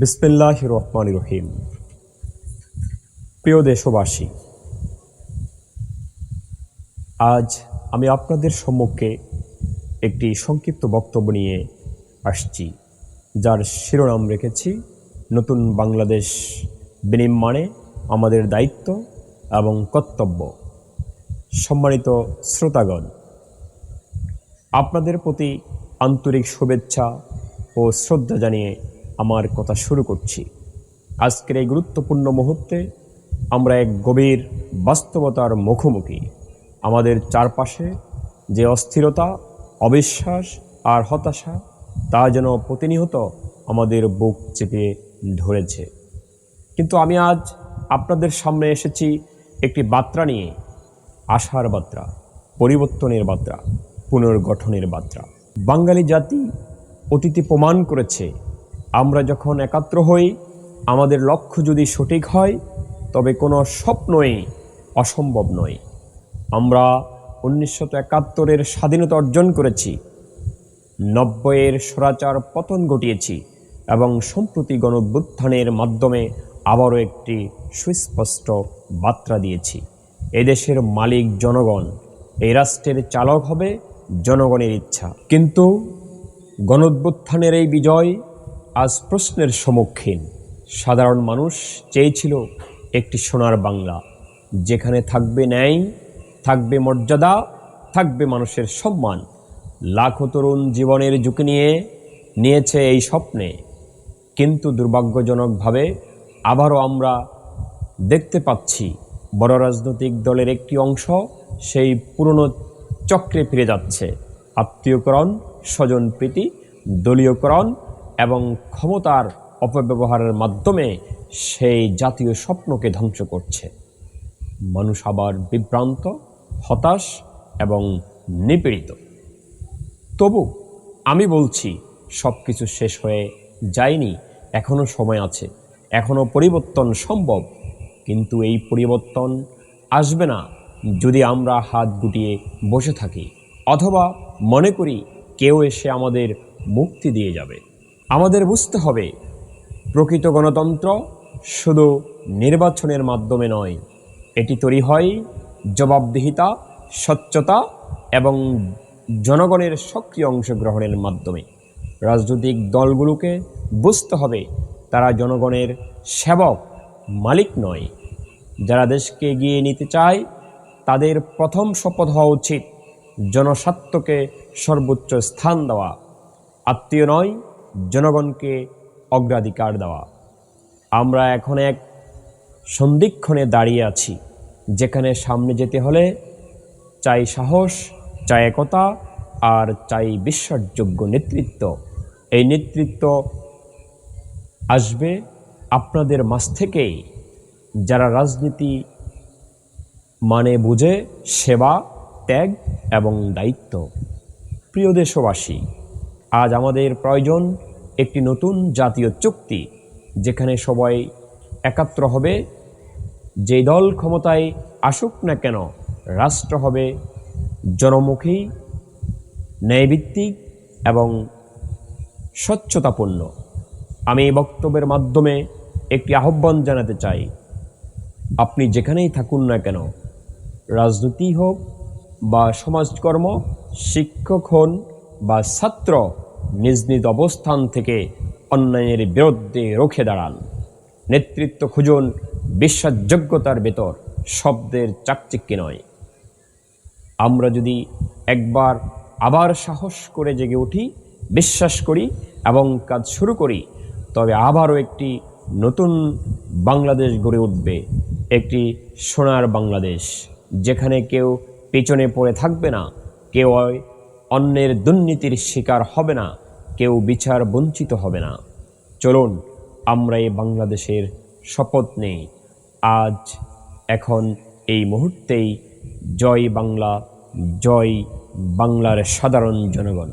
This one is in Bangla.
বিসমিল্লাহ রহমান রহিম। প্রিয় দেশবাসী, আজ আমি আপনাদের সম্মুখে একটি সংক্ষিপ্ত বক্তব্য নিয়ে আসছি, যার শিরোনাম রেখেছি, নতুন বাংলাদেশ বিনির্মাণে আমাদের দায়িত্ব এবং কর্তব্য। সম্মানিত শ্রোতাগণ, আপনাদের প্রতি আন্তরিক শুভেচ্ছা ও শ্রদ্ধা জানিয়ে আমার কথা শুরু করছি। আজকের এই গুরুত্বপূর্ণ মুহূর্তে আমরা এক গভীর বাস্তবতার মুখোমুখি। আমাদের চারপাশে যে অস্থিরতা, অবিশ্বাস আর হতাশা, তা যেন প্রতিনিয়ত আমাদের বুক চেপে ধরেছে। কিন্তু আমি আজ আপনাদের সামনে এসেছি একটি বার্তা নিয়ে। আশার বার্তা, পরিবর্তনের বার্তা, পুনর্গঠনের বার্তা। বাঙালি জাতি অতীতে প্রমাণ করেছে আমরা যখন একাত্র হই, আমাদের লক্ষ্য যদি সঠিক হয়, তবে কোনো স্বপ্নই অসম্ভব নয়। আমরা উনিশশো একাত্তরের স্বাধীনতা অর্জন করেছি, নব্বইয়ের স্বরাচার পতন ঘটিয়েছি এবং সম্প্রতি গণভ্যুত্থানের মাধ্যমে আবারও একটি সুস্পষ্ট বার্তা দিয়েছি। এদেশের মালিক জনগণ, এই রাষ্ট্রের চালক হবে জনগণের ইচ্ছা। কিন্তু গণভ্যুত্থানের এই বিজয় আজ প্রশ্নের সম্মুখীন। সাধারণ মানুষ চেয়েছিল একটি সোনার বাংলা, যেখানে থাকবে ন্যায়, থাকবে মর্যাদা, থাকবে মানুষের সম্মান। লাখো তরুণ জীবনের ঝুঁকি নিয়ে নিয়েছে এই স্বপ্নে। কিন্তু দুর্ভাগ্যজনকভাবে আবারও আমরা দেখতে পাচ্ছি, বড় রাজনৈতিক দলের একটি অংশ সেই পুরনো চক্রে ফিরে যাচ্ছে। আত্মীয়করণ স্বজনপ্রীতি দলীয়করণ এবং ক্ষমতার অপব্যবহারের মাধ্যমে সেই জাতীয় স্বপ্নকে ধ্বংস করছে। মানুষ আবার বিভ্রান্ত, হতাশ এবং নিপীড়িত। তবু আমি বলছি সব কিছু শেষ হয়ে যায়নি এখনও সময় আছে এখনও পরিবর্তন সম্ভব। কিন্তু এই পরিবর্তন আসবে না যদি আমরা হাত গুটিয়ে বসে থাকি, অথবা মনে করি কেউ এসে আমাদের মুক্তি দিয়ে যাবে। আমাদের বুঝতে হবে, প্রকৃত গণতন্ত্র শুধু নির্বাচনের মাধ্যমে নয়, এটি তৈরি হয় জবাবদিহিতা, স্বচ্ছতা এবং জনগণের সক্রিয় অংশগ্রহণের মাধ্যমে। রাজনৈতিক দলগুলোকে বুঝতে হবে, তারা জনগণের সেবক, মালিক নয়। যারা দেশকে এগিয়ে নিতে চায়, তাদের প্রথম শপথ হওয়া উচিত, জনস্বার্থকে সর্বোচ্চ স্থান দেওয়া। আত্মীয় নয় জনগণকে অগ্রাধিকার দেওয়া। আমরা এখন এক সন্ধিক্ষণে দাঁড়িয়ে আছি, যেখানে সামনে যেতে হলে চাই সাহস, চাই একতা, আর চাই বিশ্বাসযোগ্য নেতৃত্ব। এই নেতৃত্ব আসবে আপনাদের মাঝ থেকেই। যারা রাজনীতি মানে বুঝে, সেবা, ত্যাগ এবং দায়িত্ব। প্রিয় দেশবাসী আজ আমাদের প্রয়োজন একটি নতুন জাতীয় চুক্তি, যেখানে সবাই একাত্র হবে, যে দল ক্ষমতায় আসুক না কেন রাষ্ট্র হবে জনমুখী, ন্যায়ভিত্তিক এবং স্বচ্ছতাপূর্ণ। আমি এই বক্তব্যের মাধ্যমে একটি আহ্বান জানাতে চাই। আপনি যেখানেই থাকুন না কেন, রাজনীতি হোক বা সমাজকর্ম, শিক্ষক হন বা ছাত্র নিজ নিজ অবস্থান থেকে অন্যায়ের বিরুদ্ধে রুখে দাঁড়ান। নেতৃত্ব খুঁজুন বিশ্বাসযোগ্যতার ভেতর, শব্দের চাকচিক্যে নয়। আমরা যদি একবার আবার সাহস করে জেগে উঠি, বিশ্বাস করি এবং কাজ শুরু করি, তবে আবারও একটি নতুন বাংলাদেশ গড়ে উঠবে, একটি সোনার বাংলাদেশ, যেখানে কেউ পেছনে পড়ে থাকবে না, কেউ অন্যের দুর্নীতির শিকার হবে না, কেউ বিচার বঞ্চিত হবে না। চলুন, আমরা এই বাংলাদেশের শপথ নেই। আজ, এখন, এই মুহূর্তেই জয় বাংলা, জয় বাংলার সাধারণ জনগণ।